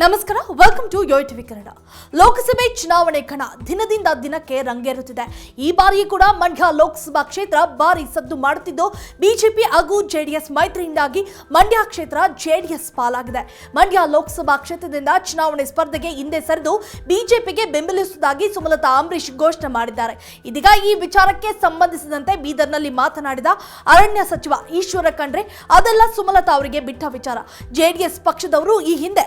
ನಮಸ್ಕಾರ welcome to Yoyo TV Kannada. ಲೋಕಸಭೆ ಚುನಾವಣೆ ಕಣ, ದಿನದಿಂದ ದಿನಕ್ಕೆ ರಂಗೇರುತ್ತಿದೆ. ಈ ಬಾರಿ ಕೂಡ ಮಂಡ್ಯ ಲೋಕಸಭಾ ಕ್ಷೇತ್ರ ಭಾರಿ ಸದ್ದು ಮಾಡುತ್ತಿದ್ದು, ಬಿಜೆಪಿ ಹಾಗೂ ಜೆಡಿಎಸ್ ಮೈತ್ರಿಯಿಂದಾಗಿ ಮಂಡ್ಯ ಕ್ಷೇತ್ರ ಜೆಡಿಎಸ್ ಪಾಲಾಗಿದೆ. ಮಂಡ್ಯ ಲೋಕಸಭಾ ಕ್ಷೇತ್ರದಿಂದ ಚುನಾವಣೆ ಸ್ಪರ್ಧೆಗೆ ಹಿಂದೆ ಸರಿದು ಬಿಜೆಪಿಗೆ ಬೆಂಬಲಿಸುವುದಾಗಿ ಸುಮಲತಾ ಅಂಬರೀಶ್ ಘೋಷಣೆ ಮಾಡಿದ್ದಾರೆ. ಇದೀಗ ಈ ವಿಚಾರಕ್ಕೆ ಸಂಬಂಧಿಸಿದಂತೆ ಬೀದರ್ನಲ್ಲಿ ಮಾತನಾಡಿದ ಅರಣ್ಯ ಸಚಿವ ಈಶ್ವರ ಖಂಡ್ರೆ, ಅದೆಲ್ಲ ಸುಮಲತಾ ಅವರಿಗೆ ಬಿಟ್ಟ ವಿಚಾರ. ಜೆಡಿಎಸ್ ಪಕ್ಷದವರು ಈ ಹಿಂದೆ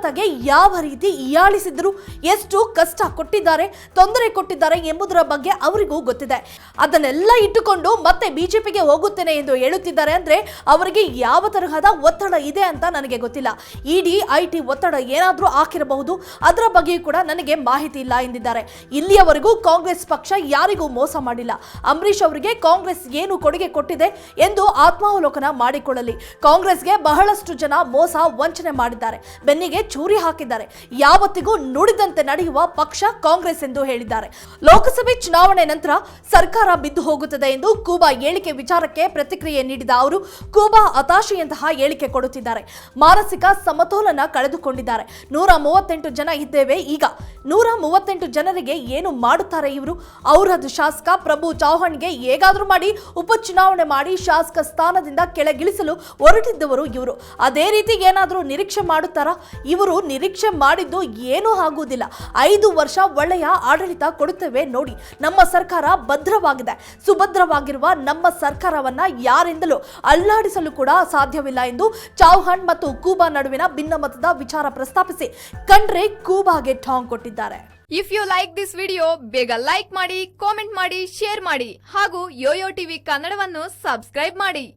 ಸುಮಲತಾಗೆ ಯಾವ ರೀತಿ ಹೀಯಾಳಿಸಿದ್ರು ಎಷ್ಟು ಕಷ್ಟ ಕೊಟ್ಟಿದ್ದಾರೆ, ತೊಂದರೆ ಕೊಟ್ಟಿದ್ದಾರೆ ಎಂಬುದರ ಬಗ್ಗೆ ಅವರಿಗೂ ಗೊತ್ತಿದೆ. ಅದನ್ನೆಲ್ಲ ಇಟ್ಟುಕೊಂಡು ಮತ್ತೆ ಬಿಜೆಪಿಗೆ ಹೋಗುತ್ತೇನೆ ಎಂದು ಹೇಳುತ್ತಿದ್ದಾರೆ ಅಂದ್ರೆ ಅವರಿಗೆ ಯಾವ ತರಹದ ಒತ್ತಡ ಇದೆ ಅಂತ ನನಗೆ ಗೊತ್ತಿಲ್ಲ. ಇಡಿ, ಐಟಿ ಒತ್ತಡ ಏನಾದರೂ ಹಾಕಿರಬಹುದು, ಅದರ ಬಗ್ಗೆಯೂ ಕೂಡ ನನಗೆ ಮಾಹಿತಿ ಇಲ್ಲ ಎಂದಿದ್ದಾರೆ. ಇಲ್ಲಿಯವರೆಗೂ ಕಾಂಗ್ರೆಸ್ ಪಕ್ಷ ಯಾರಿಗೂ ಮೋಸ ಮಾಡಿಲ್ಲ. ಅಂಬರೀಶ್ ಅವರಿಗೆ ಕಾಂಗ್ರೆಸ್ ಏನು ಕೊಡುಗೆ ಕೊಟ್ಟಿದೆ ಎಂದು ಆತ್ಮಾವಲೋಕನ ಮಾಡಿಕೊಳ್ಳಲಿ. ಕಾಂಗ್ರೆಸ್ಗೆ ಬಹಳಷ್ಟು ಜನ ಮೋಸ ವಂಚನೆ ಮಾಡಿದ್ದಾರೆ. ಬೆನ್ನಿಗೆ ಚೂರಿ ಹಾಕಿದ್ದಾರೆ. ಯಾವತ್ತಿಗೂ ನುಡಿದಂತೆ ನಡೆಯುವ ಪಕ್ಷ ಕಾಂಗ್ರೆಸ್ ಎಂದು ಹೇಳಿದ್ದಾರೆ. ಲೋಕಸಭೆ ಚುನಾವಣೆ ನಂತರ ಸರ್ಕಾರ ಬಿದ್ದು ಹೋಗುತ್ತದೆ ಎಂದು ಕೂಬಾ ಹೇಳಿಕೆ ವಿಚಾರಕ್ಕೆ ಪ್ರತಿಕ್ರಿಯೆ ನೀಡಿದ ಅವರು, ಕೂಬಾ ಹತಾಶೆಯಂತಹ ಹೇಳಿಕೆ ಕೊಡುತ್ತಿದ್ದಾರೆ. ಮಾನಸಿಕ ಸಮತೋಲನ ಕಳೆದುಕೊಂಡಿದ್ದಾರೆ. ನೂರ ಮೂವತ್ತೆಂಟು ಜನ ಇದ್ದೇವೆ. ಈಗ ನೂರ ಮೂವತ್ತೆಂಟು ಜನರಿಗೆ ಏನು ಮಾಡುತ್ತಾರೆ ಇವರು? ಅವರದ್ದು ಶಾಸಕ ಪ್ರಭು ಚೌಹಾಣ್ಗೆ ಹೇಗಾದ್ರೂ ಮಾಡಿ ಉಪಚುನಾವಣೆ ಮಾಡಿ ಶಾಸಕ ಸ್ಥಾನದಿಂದ ಕೆಳಗಿಳಿಸಲು ಹೊರಟಿದ್ದವರು ಇವರು. ಅದೇ ರೀತಿ ಏನಾದರೂ ನಿರೀಕ್ಷೆ ಮಾಡುತ್ತಾರಾ? ಇವರು ನಿರೀಕ್ಷೆ ಮಾಡಿದ್ದು ಏನೂ ಆಗುವುದಿಲ್ಲ. ಐದು ವರ್ಷ ಒಳ್ಳೆಯ ಆಡಳಿತ ಕೊಡುತ್ತೇವೆ ನೋಡಿ. ನಮ್ಮ ಸರ್ಕಾರ ಭದ್ರವಾಗಿದೆ. ಸುಭದ್ರವಾಗಿರುವ ನಮ್ಮ ಸರ್ಕಾರವನ್ನ ಯಾರಿಂದಲೂ ಅಲ್ಲಾಡಿಸಲು ಕೂಡ ಸಾಧ್ಯವಿಲ್ಲ ಎಂದು ಚೌಹಾಣ್ ಮತ್ತು ಕೂಬಾ ನಡುವಿನ ಭಿನ್ನಮತದ ವಿಚಾರ ಪ್ರಸ್ತಾಪಿಸಿ ಕಂಡ್ರೆ ಕೂಬಾಗೆ ಟಾಂಗ್ ಕೊಟ್ಟಿದ್ದಾರೆ. If you like this video ಬೇಗ ಲೈಕ್ ಮಾಡಿ ಕಾಮೆಂಟ್ ಮಾಡಿ ಶೇರ್ ಮಾಡಿ ಹಾಗೂ ಯೋಯೋ ಟಿವಿ ಕನ್ನಡವನ್ನು ಸಬ್ಸ್ಕ್ರೈಬ್ ಮಾಡಿ.